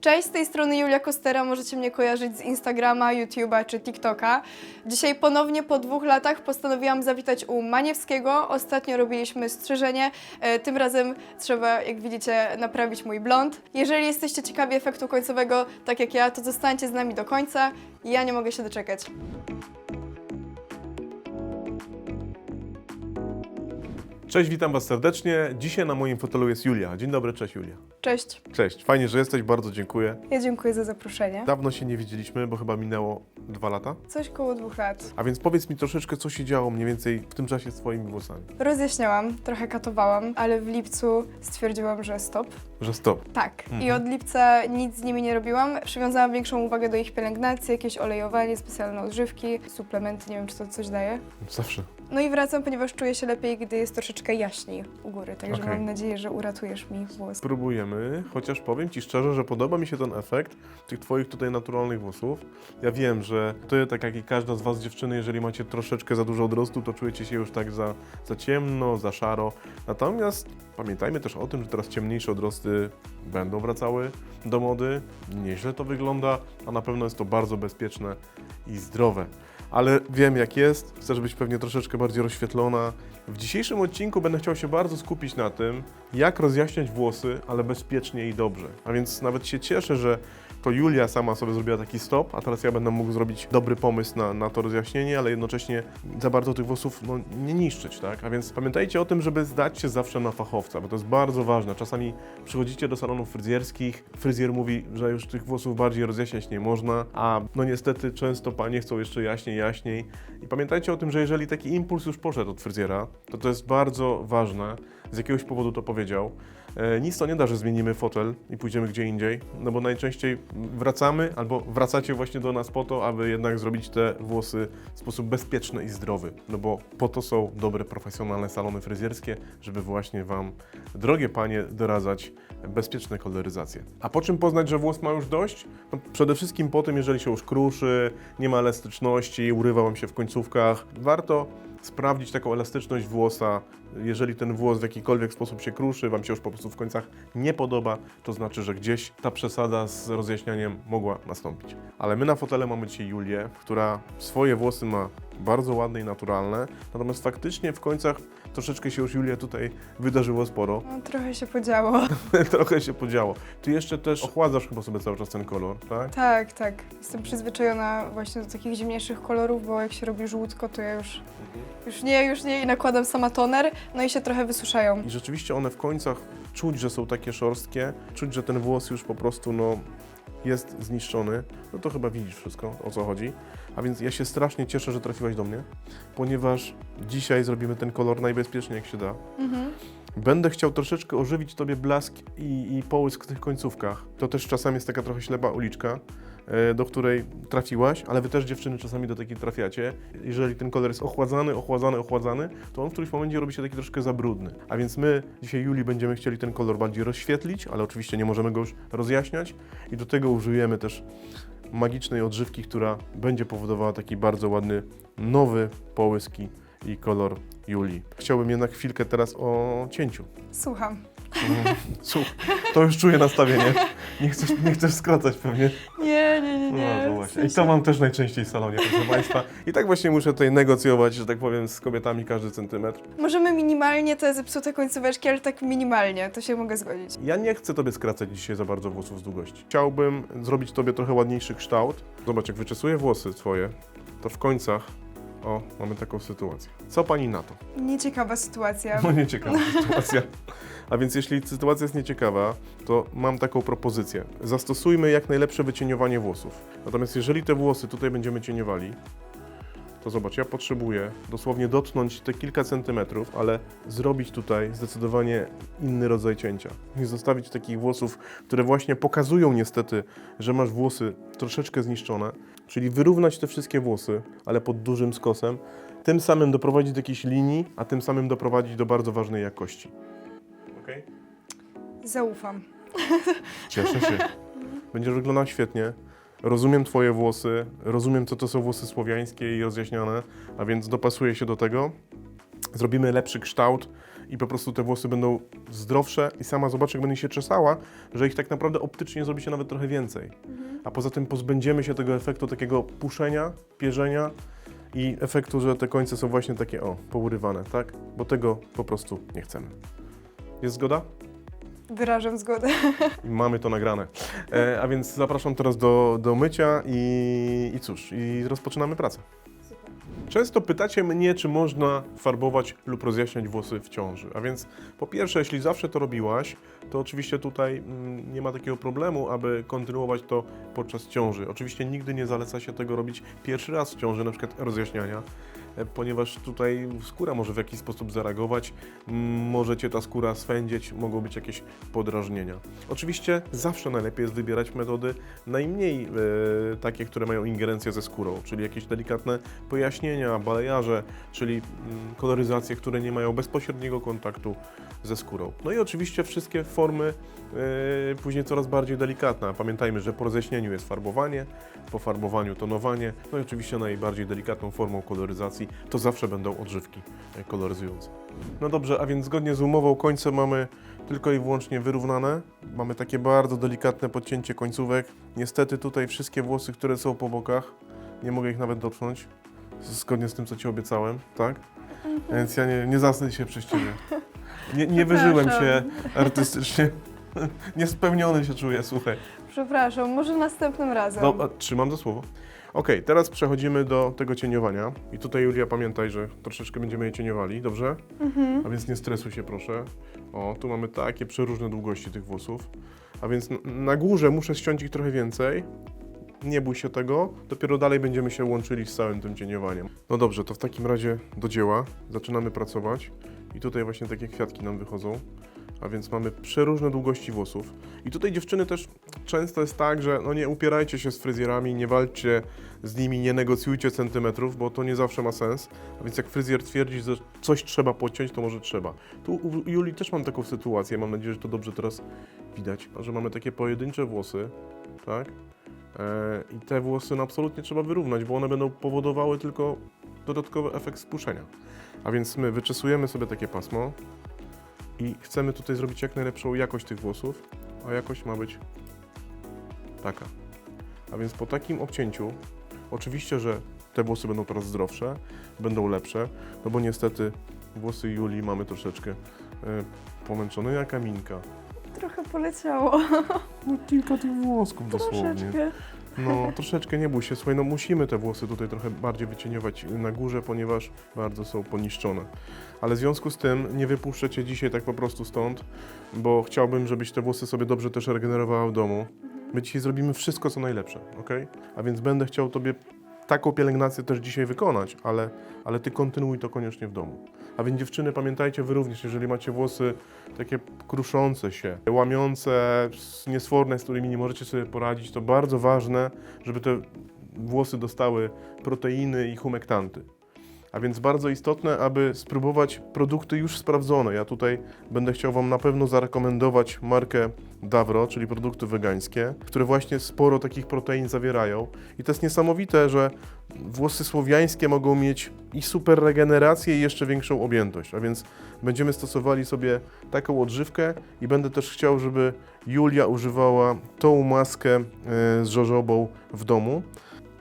Cześć, z tej strony Julia Kostera, możecie mnie kojarzyć z Instagrama, YouTube'a czy TikToka. Dzisiaj ponownie po dwóch latach postanowiłam zawitać u Maniewskiego. Ostatnio robiliśmy strzyżenie, e, tym razem trzeba, jak widzicie, naprawić mój blond. Jeżeli jesteście ciekawi efektu końcowego, tak jak ja, to zostańcie z nami do końca. Ja nie mogę się doczekać. Cześć, witam Was serdecznie. Dzisiaj na moim fotelu jest Julia. Dzień dobry, cześć Julia. Cześć, Cześć, fajnie, że jesteś, bardzo dziękuję. ja dziękuję za zaproszenie. Dawno się nie widzieliśmy, bo chyba minęło dwa lata. Coś koło dwóch lat. A więc powiedz mi troszeczkę, co się działo mniej więcej w tym czasie z Twoimi włosami. Rozjaśniałam, trochę katowałam, ale w lipcu stwierdziłam, że stop. Że stop. Tak. I Mhm. od lipca nic z nimi nie robiłam. Przywiązałam większą uwagę do ich pielęgnacji, jakieś olejowanie, specjalne odżywki, suplementy, nie wiem czy to coś daje. Zawsze. No i wracam, ponieważ czuję się lepiej, gdy jest troszeczkę jaśniej u góry, także Okej. mam nadzieję, że uratujesz mi włos. Spróbujemy, chociaż powiem Ci szczerze, że podoba mi się ten efekt tych Twoich tutaj naturalnych włosów. Ja wiem, że Ty, tak jak i każda z Was dziewczyny, jeżeli macie troszeczkę za dużo odrostu, to czujecie się już tak za, za ciemno, za szaro. Natomiast pamiętajmy też o tym, że teraz ciemniejsze odrosty będą wracały do mody. Nieźle to wygląda, a na pewno jest to bardzo bezpieczne i zdrowe. Ale wiem jak jest, chcę, żebyś pewnie troszeczkę bardziej rozświetlona. W dzisiejszym odcinku będę chciał się bardzo skupić na tym, jak rozjaśniać włosy, ale bezpiecznie i dobrze. A więc nawet się cieszę, że to Julia sama sobie zrobiła taki stop, a teraz ja będę mógł zrobić dobry pomysł na, na to rozjaśnienie, ale jednocześnie za bardzo tych włosów no, nie niszczyć, tak? A więc pamiętajcie o tym, żeby zdać się zawsze na fachowca, bo to jest bardzo ważne. Czasami przychodzicie do salonów fryzjerskich, fryzjer mówi, że już tych włosów bardziej rozjaśniać nie można, a no niestety często panie chcą jeszcze jaśniej, jaśniej. I pamiętajcie o tym, że jeżeli taki impuls już poszedł od fryzjera, to to jest bardzo ważne, z jakiegoś powodu to powiedział. E, Nic to nie da, że zmienimy fotel i pójdziemy gdzie indziej, no bo najczęściej wracamy albo wracacie właśnie do nas po to, aby jednak zrobić te włosy w sposób bezpieczny i zdrowy, no bo po to są dobre, profesjonalne salony fryzjerskie, żeby właśnie Wam, drogie panie, doradzać bezpieczne koloryzacje. A po czym poznać, że włos ma już dość? No przede wszystkim po tym, jeżeli się już kruszy, nie ma elastyczności, urywa Wam się w końcówkach, warto sprawdzić taką elastyczność włosa. Jeżeli ten włos w jakikolwiek sposób się kruszy, Wam się już po prostu w końcach nie podoba, to znaczy, że gdzieś ta przesada z rozjaśnianiem mogła nastąpić. Ale my na fotele mamy dzisiaj Julię, która swoje włosy ma bardzo ładne i naturalne, natomiast faktycznie w końcach troszeczkę się już Julia tutaj wydarzyło sporo. No, trochę się podziało. Trochę się podziało. Ty jeszcze też ochładzasz chyba sobie cały czas ten kolor, tak? tak, tak. Jestem przyzwyczajona właśnie do takich zimniejszych kolorów, bo jak się robi żółtko, to ja już, już nie, już nie i nakładam sama toner, no i się trochę wysuszają. I rzeczywiście one w końcach czuć, że są takie szorstkie, czuć, że ten włos już po prostu no, jest zniszczony. No to chyba widzisz wszystko, o co chodzi. A więc ja się strasznie cieszę, że trafiłaś do mnie, ponieważ dzisiaj zrobimy ten kolor najbezpieczniej jak się da. Mhm. Będę chciał troszeczkę ożywić Tobie blask i, i połysk w tych końcówkach. To też czasami jest taka trochę ślepa uliczka, do której trafiłaś, ale Wy też dziewczyny czasami do takiej trafiacie. Jeżeli ten kolor jest ochładzany, ochładzany, ochładzany, to on w którymś momencie robi się taki troszkę za brudny. A więc my dzisiaj Julii będziemy chcieli ten kolor bardziej rozświetlić, ale oczywiście nie możemy go już rozjaśniać i do tego użyjemy też magicznej odżywki, która będzie powodowała taki bardzo ładny, nowy połysk i- i kolor Julii. Chciałbym jednak chwilkę teraz o cięciu. Słucham. Słuch, to już czuję nastawienie. Nie chcesz, nie chcesz skracać pewnie. Nie, nie, nie, No, nie. to w właśnie. I to mam też najczęściej w salonie, proszę Państwa. I tak właśnie muszę tutaj negocjować, że tak powiem, z kobietami każdy centymetr. Możemy minimalnie te zepsute końcóweczki, ale tak minimalnie, to się mogę zgodzić. Ja nie chcę Tobie skracać dzisiaj za bardzo włosów z długości. Chciałbym zrobić Tobie trochę ładniejszy kształt. Zobacz, jak wyczesuję włosy Twoje, to w końcach, o, mamy taką sytuację. Co Pani na to? Nieciekawa sytuacja. No nieciekawa sytuacja. A więc jeśli sytuacja jest nieciekawa, to mam taką propozycję. Zastosujmy jak najlepsze wycieniowanie włosów. Natomiast jeżeli te włosy tutaj będziemy cieniowali, to zobacz, ja potrzebuję dosłownie dotknąć te kilka centymetrów, ale zrobić tutaj zdecydowanie inny rodzaj cięcia. Nie zostawić takich włosów, które właśnie pokazują niestety, że masz włosy troszeczkę zniszczone, czyli wyrównać te wszystkie włosy, ale pod dużym skosem, tym samym doprowadzić do jakiejś linii, a tym samym doprowadzić do bardzo ważnej jakości. Okej? Zaufam. Cieszę się. Będziesz wyglądał świetnie. Rozumiem Twoje włosy, rozumiem, co to są włosy słowiańskie i rozjaśnione, a więc dopasuję się do tego. Zrobimy lepszy kształt i po prostu te włosy będą zdrowsze i sama zobacz, jak będzie się czesała, że ich tak naprawdę optycznie zrobi się nawet trochę więcej. A poza tym pozbędziemy się tego efektu takiego puszenia, pierzenia i efektu, że te końce są właśnie takie, o, pourywane, tak? Bo tego po prostu nie chcemy. Jest zgoda? Wyrażam zgodę. I mamy to nagrane. E, a więc zapraszam teraz do, do mycia i, i cóż, i rozpoczynamy pracę. Często pytacie mnie, czy można farbować lub rozjaśniać włosy w ciąży. A więc po pierwsze, jeśli zawsze to robiłaś, to oczywiście tutaj mm, nie ma takiego problemu, aby kontynuować to podczas ciąży. Oczywiście nigdy nie zaleca się tego robić pierwszy raz w ciąży, na przykład rozjaśniania, ponieważ tutaj skóra może w jakiś sposób zareagować, może cię ta skóra swędzieć, mogą być jakieś podrażnienia. Oczywiście zawsze najlepiej jest wybierać metody najmniej e, takie, które mają ingerencję ze skórą, czyli jakieś delikatne pojaśnienia, balejarze, czyli koloryzacje, które nie mają bezpośredniego kontaktu ze skórą. No i oczywiście wszystkie formy później coraz bardziej delikatne. Pamiętajmy, że po rozjaśnieniu jest farbowanie, po farbowaniu tonowanie, no i oczywiście najbardziej delikatną formą koloryzacji to zawsze będą odżywki e, koloryzujące. No dobrze, a więc zgodnie z umową końce mamy tylko i wyłącznie wyrównane. Mamy takie bardzo delikatne podcięcie końcówek. Niestety tutaj wszystkie włosy, które są po bokach, nie mogę ich nawet dotknąć, zgodnie z tym, co Ci obiecałem, tak? Więc ja nie, nie zasnę się przez Ciebie. Nie, nie wyżyłem się artystycznie. Niespełniony się czuję, słuchaj. Przepraszam, może następnym razem. No, a, trzymam za słowo. Okej, teraz przechodzimy do tego cieniowania. I tutaj, Julia, pamiętaj, że troszeczkę będziemy je cieniowali, dobrze? Mhm. A więc nie stresuj się, proszę. O, tu mamy takie przeróżne długości tych włosów. A więc n- na górze muszę ściąć ich trochę więcej. Nie bój się tego. Dopiero dalej będziemy się łączyli z całym tym cieniowaniem. No dobrze, to w takim razie do dzieła. Zaczynamy pracować. I tutaj właśnie takie kwiatki nam wychodzą. A więc mamy przeróżne długości włosów. I tutaj dziewczyny też często jest tak, że no nie upierajcie się z fryzjerami, nie walczcie z nimi, nie negocjujcie centymetrów, bo to nie zawsze ma sens. A więc jak fryzjer twierdzi, że coś trzeba podciąć, to może trzeba. Tu u Julii też mam taką sytuację, mam nadzieję, że to dobrze teraz widać, że mamy takie pojedyncze włosy, tak? E, I te włosy no, absolutnie trzeba wyrównać, bo one będą powodowały tylko dodatkowy efekt spuszczenia. A więc my wyczesujemy sobie takie pasmo i chcemy tutaj zrobić jak najlepszą jakość tych włosów, a jakość ma być taka. A więc po takim obcięciu, oczywiście, że te włosy będą teraz zdrowsze, będą lepsze, no bo niestety włosy Julii mamy troszeczkę e, pomęczone, jak Minka. Trochę poleciało. No kilka tych włosków dosłownie. Troszeczkę. No troszeczkę nie bój się, słuchaj, no musimy te włosy tutaj trochę bardziej wycieniować na górze, ponieważ bardzo są poniszczone. Ale w związku z tym nie wypuszczę Cię dzisiaj tak po prostu stąd, bo chciałbym, żebyś te włosy sobie dobrze też regenerowała w domu. My dzisiaj zrobimy wszystko, co najlepsze, ok? A więc będę chciał Tobie taką pielęgnację też dzisiaj wykonać, ale, ale Ty kontynuuj to koniecznie w domu. A więc dziewczyny, pamiętajcie Wy również, jeżeli macie włosy takie kruszące się, łamiące, niesforne, z którymi nie możecie sobie poradzić, to bardzo ważne, żeby te włosy dostały proteiny i humektanty. A więc bardzo istotne, aby spróbować produkty już sprawdzone. Ja tutaj będę chciał Wam na pewno zarekomendować markę Davro, czyli produkty wegańskie, które właśnie sporo takich protein zawierają. I to jest niesamowite, że włosy słowiańskie mogą mieć i super regenerację i jeszcze większą objętość. A więc będziemy stosowali sobie taką odżywkę i będę też chciał, żeby Julia używała tą maskę e, z żożobą w domu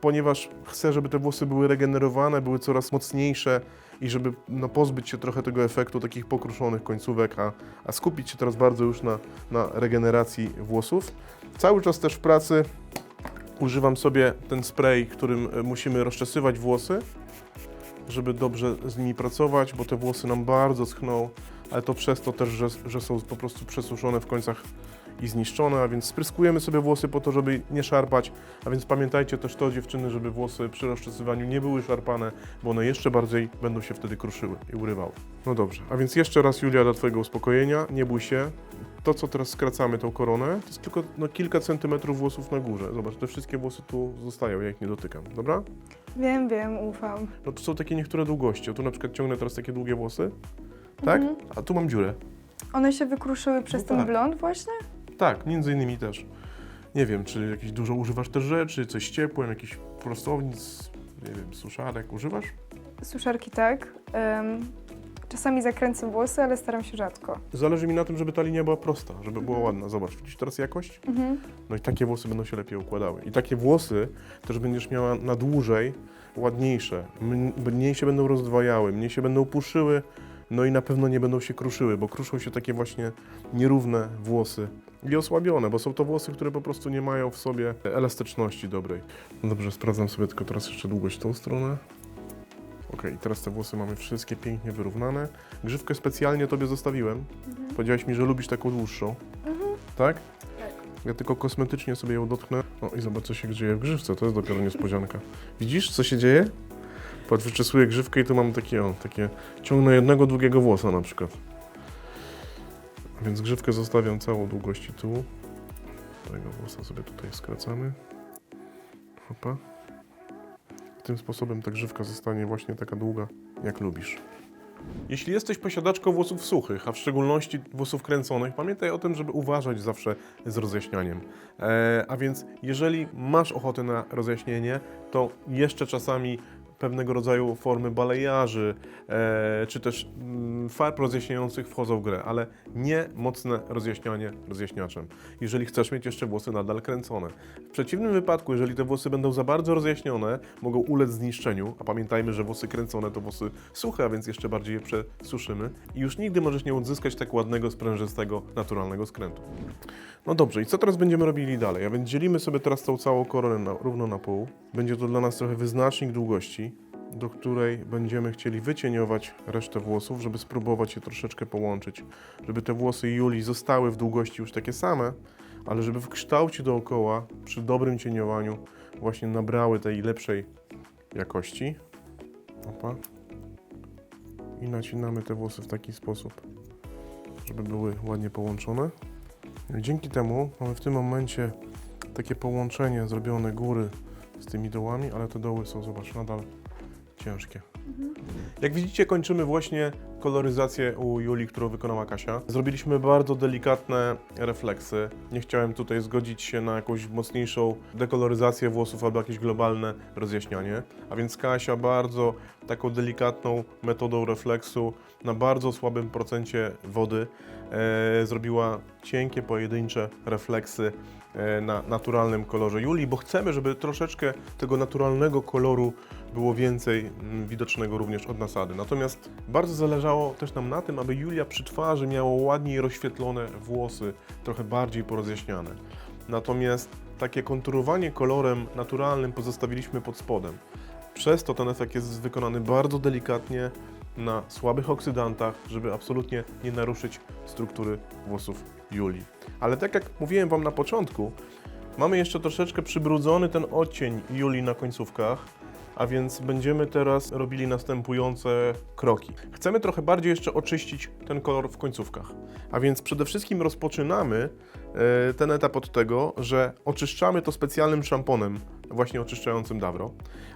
ponieważ chcę, żeby te włosy były regenerowane, były coraz mocniejsze i żeby no, pozbyć się trochę tego efektu takich pokruszonych końcówek, a, a skupić się teraz bardzo już na, na regeneracji włosów. Cały czas też w pracy używam sobie ten spray, którym e, musimy rozczesywać włosy, żeby dobrze z nimi pracować, bo te włosy nam bardzo schną, ale to przez to też, że, że są po prostu przesuszone w końcach i zniszczone, a więc spryskujemy sobie włosy po to, żeby nie szarpać, a więc pamiętajcie też to dziewczyny, żeby włosy przy rozczesywaniu nie były szarpane, bo one jeszcze bardziej będą się wtedy kruszyły i urywały. No dobrze, a więc jeszcze raz Julia dla Twojego uspokojenia, nie bój się. To, co teraz skracamy tą koronę, to jest tylko no, kilka centymetrów włosów na górze. Zobacz, te wszystkie włosy tu zostają, ja ich nie dotykam, dobra? Wiem, wiem, ufam. No to są takie niektóre długości. O, tu na przykład ciągnę teraz takie długie włosy, tak? Mhm. A tu mam dziurę. One się wykruszyły przez No ten tak. blond właśnie? Tak, między innymi też. Nie wiem, czy jakieś dużo używasz też rzeczy, coś ciepłem, jakiś prostownic, nie wiem, suszarek używasz? Suszarki tak. Czasami zakręcę włosy, ale staram się rzadko. Zależy mi na tym, żeby ta linia była prosta, żeby była ładna. Zobacz, widzisz teraz jakość? Mhm. No i takie włosy będą się lepiej układały. I takie włosy też będziesz miała na dłużej ładniejsze. Mniej się będą rozdwajały, mniej się będą puszyły, no i na pewno nie będą się kruszyły, bo kruszą się takie właśnie nierówne włosy i osłabione, bo są to włosy, które po prostu nie mają w sobie elastyczności dobrej. No dobrze, sprawdzam sobie tylko teraz jeszcze długość tą stronę. Okej, teraz te włosy mamy wszystkie pięknie wyrównane. Grzywkę specjalnie Tobie zostawiłem. Powiedziałaś mi, że lubisz taką dłuższą. Tak? Ja tylko kosmetycznie sobie ją dotknę. O i zobacz, co się dzieje w grzywce. To jest dopiero niespodzianka. Widzisz, co się dzieje? Patrz, wyczesuję grzywkę i tu mam takie, o, takie... Ciągnę jednego długiego włosa na przykład. Więc grzywkę zostawiam całą długości tu. Tego włosa sobie tutaj skracamy. Hopa. Tym sposobem ta grzywka zostanie właśnie taka długa, jak lubisz. Jeśli jesteś posiadaczką włosów suchych, a w szczególności włosów kręconych, pamiętaj o tym, żeby uważać zawsze z rozjaśnianiem. E, a więc jeżeli masz ochotę na rozjaśnienie, to jeszcze czasami pewnego rodzaju formy balejarzy, e, czy też mm, farb rozjaśniających wchodzą w grę, ale nie mocne rozjaśnianie rozjaśniaczem, jeżeli chcesz mieć jeszcze włosy nadal kręcone. W przeciwnym wypadku, jeżeli te włosy będą za bardzo rozjaśnione, mogą ulec zniszczeniu, a pamiętajmy, że włosy kręcone to włosy suche, a więc jeszcze bardziej je przesuszymy i już nigdy możesz nie odzyskać tak ładnego, sprężystego, naturalnego skrętu. No dobrze, i co teraz będziemy robili dalej? A więc dzielimy sobie teraz tą całą koronę na, równo na pół. Będzie to dla nas trochę wyznacznik długości, do której będziemy chcieli wycieniować resztę włosów, żeby spróbować je troszeczkę połączyć. Żeby te włosy Julii zostały w długości już takie same, ale żeby w kształcie dookoła, przy dobrym cieniowaniu, właśnie nabrały tej lepszej jakości. Opa. I nacinamy te włosy w taki sposób, żeby były ładnie połączone. Dzięki temu mamy w tym momencie takie połączenie zrobione góry z tymi dołami, ale te doły są, zobacz, nadal ciężkie. Jak widzicie, kończymy właśnie koloryzację u Julii, którą wykonała Kasia. Zrobiliśmy bardzo delikatne refleksy. Nie chciałem tutaj zgodzić się na jakąś mocniejszą dekoloryzację włosów albo jakieś globalne rozjaśnianie. A więc Kasia bardzo taką delikatną metodą refleksu na bardzo słabym procencie wody e, zrobiła cienkie, pojedyncze refleksy e, na naturalnym kolorze Julii, bo chcemy, żeby troszeczkę tego naturalnego koloru było więcej mm, widocznego również od nasady. Natomiast bardzo zależało też nam na tym, aby Julia przy twarzy miała ładniej rozświetlone włosy, trochę bardziej porozjaśniane. Natomiast takie konturowanie kolorem naturalnym pozostawiliśmy pod spodem. Przez to ten efekt jest wykonany bardzo delikatnie na słabych oksydantach, żeby absolutnie nie naruszyć struktury włosów Julii. Ale tak jak mówiłem Wam na początku, mamy jeszcze troszeczkę przybrudzony ten odcień Julii na końcówkach, a więc będziemy teraz robili następujące kroki. Chcemy trochę bardziej jeszcze oczyścić ten kolor w końcówkach. A więc przede wszystkim rozpoczynamy e, ten etap od tego, że oczyszczamy to specjalnym szamponem, właśnie oczyszczającym Dawro.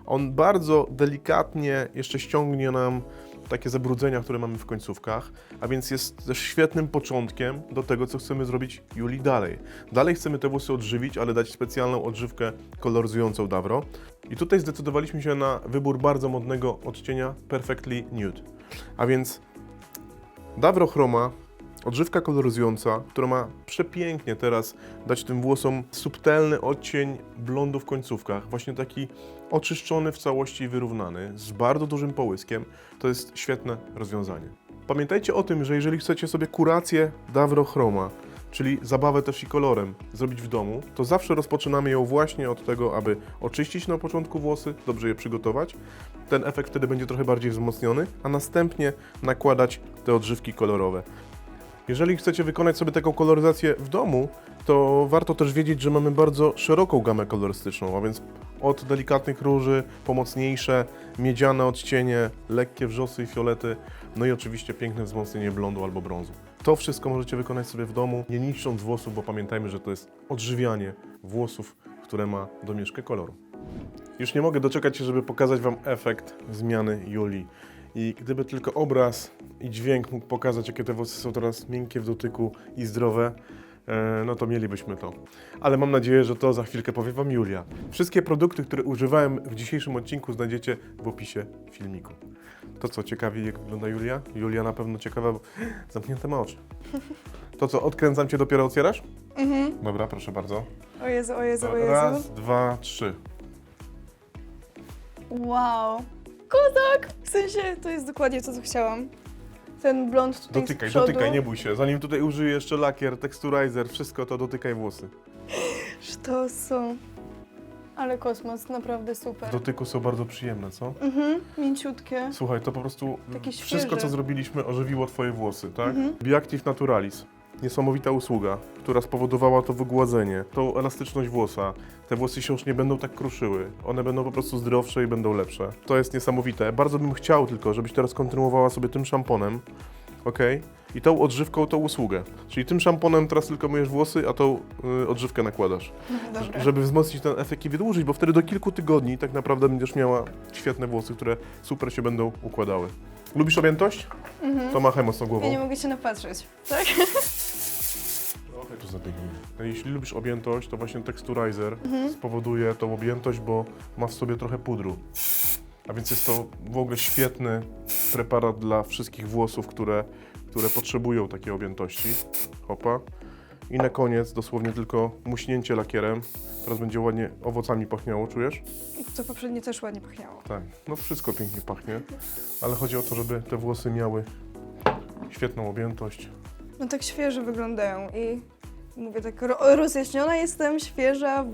On bardzo delikatnie jeszcze ściągnie nam takie zabrudzenia, które mamy w końcówkach, a więc jest też świetnym początkiem do tego, co chcemy zrobić Julii dalej. Dalej chcemy te włosy odżywić, ale dać specjalną odżywkę koloryzującą Dawro. I tutaj zdecydowaliśmy się na wybór bardzo modnego odcienia Perfectly Nude. A więc Dawro Chroma, odżywka koloryzująca, która ma przepięknie teraz dać tym włosom subtelny odcień blondu w końcówkach, właśnie taki oczyszczony w całości i wyrównany, z bardzo dużym połyskiem. To jest świetne rozwiązanie. Pamiętajcie o tym, że jeżeli chcecie sobie kurację Dawro Chroma, czyli zabawę też i kolorem, zrobić w domu, to zawsze rozpoczynamy ją właśnie od tego, aby oczyścić na początku włosy, dobrze je przygotować. Ten efekt wtedy będzie trochę bardziej wzmocniony, a następnie nakładać te odżywki kolorowe. Jeżeli chcecie wykonać sobie taką koloryzację w domu, to warto też wiedzieć, że mamy bardzo szeroką gamę kolorystyczną, a więc od delikatnych róży, pomocniejsze, miedziane odcienie, lekkie wrzosy i fiolety, no i oczywiście piękne wzmocnienie blondu albo brązu. To wszystko możecie wykonać sobie w domu, nie niszcząc włosów, bo pamiętajmy, że to jest odżywianie włosów, które ma domieszkę koloru. Już nie mogę doczekać się, żeby pokazać Wam efekt zmiany Julii. I gdyby tylko obraz i dźwięk mógł pokazać, jakie te włosy są teraz miękkie w dotyku i zdrowe, e, no to mielibyśmy to. Ale mam nadzieję, że to za chwilkę powie Wam Julia. Wszystkie produkty, które używałem w dzisiejszym odcinku znajdziecie w opisie filmiku. To co, ciekawi jak wygląda Julia? Julia na pewno ciekawa, bo zamknięte ma oczy. To co, odkręcam cię, dopiero otwierasz? Mhm. Dobra, proszę bardzo. O Jezu, o Jezu, o Jezu. Raz, dwa, trzy. Wow. Kozak! W sensie, to jest dokładnie to, co chciałam. Ten blond tutaj Dotykaj, z przodu. dotykaj, nie bój się. Zanim tutaj użyję jeszcze lakier, teksturizer, wszystko to dotykaj włosy. To są... Ale kosmos, naprawdę super. W dotyku są bardzo przyjemne, co? Mhm, mięciutkie. Słuchaj, to po prostu Takie wszystko, świeże. co zrobiliśmy, ożywiło Twoje włosy, tak? Mhm. Bioactive Naturalis. Niesamowita usługa, która spowodowała to wygładzenie, tą elastyczność włosa. Te włosy się już nie będą tak kruszyły. One będą po prostu zdrowsze i będą lepsze. To jest niesamowite. Bardzo bym chciał tylko, żebyś teraz kontynuowała sobie tym szamponem, ok? I tą odżywką tą usługę. Czyli tym szamponem teraz tylko myjesz włosy, a tą y, odżywkę nakładasz. Dobra. Żeby wzmocnić ten efekt i wydłużyć, bo wtedy do kilku tygodni tak naprawdę będziesz miała świetne włosy, które super się będą układały. Lubisz objętość? Mhm. To machaj mocno głową. Ja nie mogę się napatrzeć. Tak? Trochę tu zabiegnij. Jeśli lubisz objętość, to właśnie teksturizer Mhm. spowoduje tą objętość, bo ma w sobie trochę pudru. A więc jest to w ogóle świetny preparat dla wszystkich włosów, które, które potrzebują takiej objętości. Hopa. I na koniec dosłownie tylko muśnięcie lakierem. Teraz będzie ładnie owocami pachniało, czujesz? To poprzednie też ładnie pachniało. Tak, no wszystko pięknie pachnie, ale chodzi o to, żeby te włosy miały świetną objętość. No tak świeżo wyglądają i mówię tak ro rozjaśniona jestem, świeża.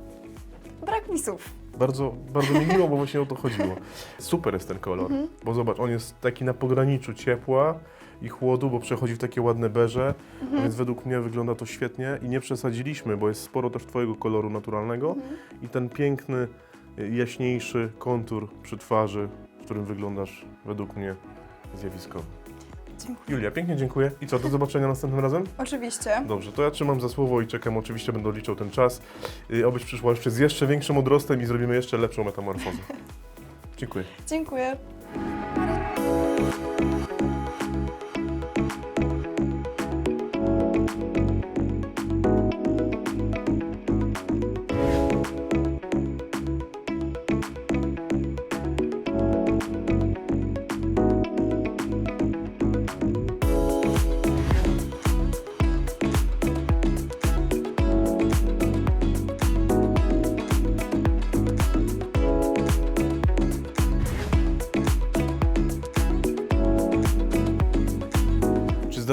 Brak mi słów. Bardzo, bardzo mi miło, bo właśnie o to chodziło. Super jest ten kolor, Mhm. bo zobacz, on jest taki na pograniczu ciepła i chłodu, bo przechodzi w takie ładne beże, Mhm. więc według mnie wygląda to świetnie i nie przesadziliśmy, bo jest sporo też Twojego koloru naturalnego Mhm. i ten piękny, y, jaśniejszy kontur przy twarzy, w którym wyglądasz według mnie zjawiskowo. Dziękuję. Julia, pięknie dziękuję i co, do zobaczenia następnym razem? Oczywiście. Dobrze, to ja trzymam za słowo i czekam, oczywiście będę liczył ten czas, y, obyś przyszła jeszcze z jeszcze większym odrostem i zrobimy jeszcze lepszą metamorfozę. Dziękuję. Dziękuję.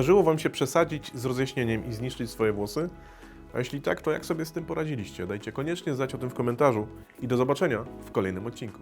Zdarzyło Wam się przesadzić z rozjaśnieniem i zniszczyć swoje włosy? A jeśli tak, to jak sobie z tym poradziliście? Dajcie koniecznie znać o tym w komentarzu i do zobaczenia w kolejnym odcinku.